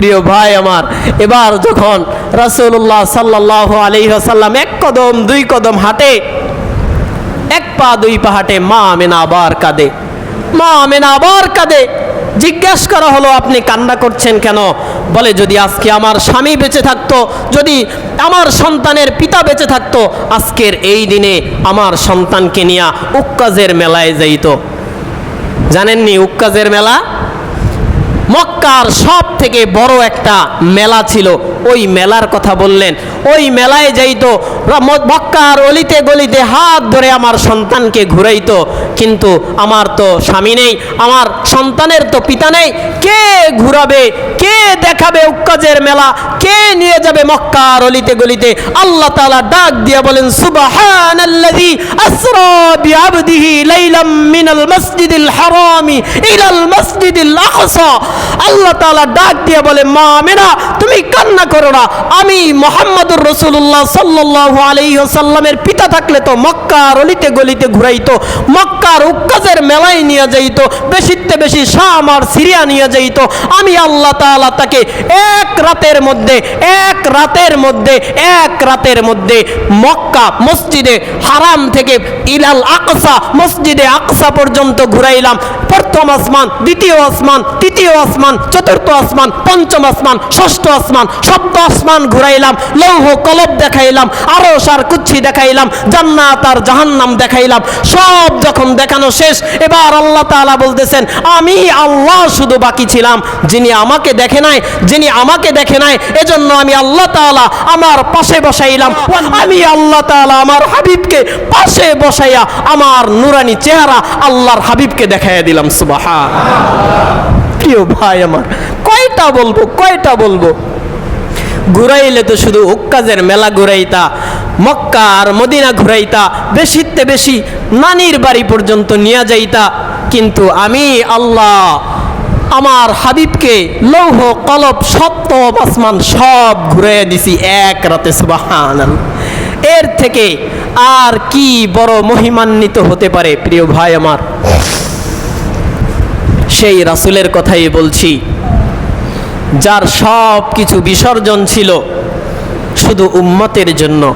প্রিয় ভাই আমার, এবার যখন রাসূলুল্লাহ সাল্লাল্লাহু আলাইহি ওয়াসাল্লাম এক কদম, দুই কদম হাঁটে, এক পা দুই পা হাঁটে, মা আমেনা আবার কাঁদে। মা আমেনা আবার কাঁদে। জিজ্ঞাসা করা হলো, আপনি কান্না করছেন কেন? বলে, যদি আজকে আমার স্বামী বেঁচে থাকতো, যদি আমার সন্তানের পিতা বেঁচে থাকতো, আজকের এই দিনে আমার সন্তানকে নিয়ে উক্কাজের মেলায় যাইত। জানেননি উক্কাজের মেলা? মক্কার সব থেকে বড় একটা মেলা ছিল। ওই মেলার কথা বললেন। ওই মেলায় যাইতো মক্কার অলিতে গলিতে হাত ধরে আমার সন্তানকে ঘুরাইতো। কিন্তু আমার তো স্বামী নেই, আমার সন্তানের তো পিতা নেই। কে ঘুরাবে, কে দেখাবে উক্কাজের মেলা? কে নিয়ে যাবে মক্কার অলিতে গলিতে? আল্লাহ তাআলা ডাক দিয়ে বলেন লাইলাম তুমি কান্না করো না। আমি মোহাম্মদুর রসুল্লাহ সাল্লাল্লাহু আলাইহি ওয়াসাল্লামের পিতা থাকলে তো মক্কার অলিতে গলিতে ঘুরাইতো, মক্কার উক্কাজের মেলায় নিয়ে যাইতো, বেশিতে বেশি শাম আর সিরিয়া নিয়ে যাইতো। আমি আল্লাহ তাআলা তাকে এক রাতের মধ্যে, এক রাতের মধ্যে, এক রাতের মধ্যে মক্কা মসজিদে হারাম থেকে ইলাল আকসা, মসজিদে আকসা পর্যন্ত ঘুরাইলাম। প্রথম আসমান, দ্বিতীয় আসমান, তৃতীয় আসমান, চতুর্থ আসমান, পঞ্চম আসমান, ষষ্ঠ আসমান, সপ্ত আসমান ঘুরাইলাম। লৌহ কলব দেখাইলাম আরও সার কুচ্ছি দেখাইলাম, জান্নাত আর জাহান্নাম দেখাইলাম। সব যখন দেখানো শেষ, এবার আল্লাহ তাআলা বলতেছেন, আমি আল্লাহ শুধু বাকি ছিলাম। যিনি আমাকে দেখে নাই, যিনি আমাকে দেখে নাই, এজন্য আমি আল্লাহ তাআলা আমার পাশে বসাইলাম। আমি আল্লাহ তাআলা আমার হাবিবকে পাশে বসাইয়া আমার নুরানি চেহারা আল্লাহর হাবিবকে দেখাইয়া দিলাম সুবাহা প্রিয় ভাই আমার, কয়টা বলব কয়টা বলব? ঘুরাইলে তো শুধু উক্কাজের মেলা ঘুরাইতা, মক্কা আর মদিনা ঘুরাইতা, বেশিতে বেশি নানির বাড়ি পর্যন্ত নিয়ে যাইতা। কিন্তু আমি আল্লাহ আমার হাবিবকে লৌহ কলব সপ্তম আসমান সব ঘুরাইয়া দিছি এক রাতে সুবাহান এর থেকে আর কি বড় মহিমান্বিত হতে পারে, প্রিয় ভাই আমার? সেই রাসুলের কথাই বলছি, যার সব কিছু বিসর্জন ছিল শুধু উম্মতের জন্য।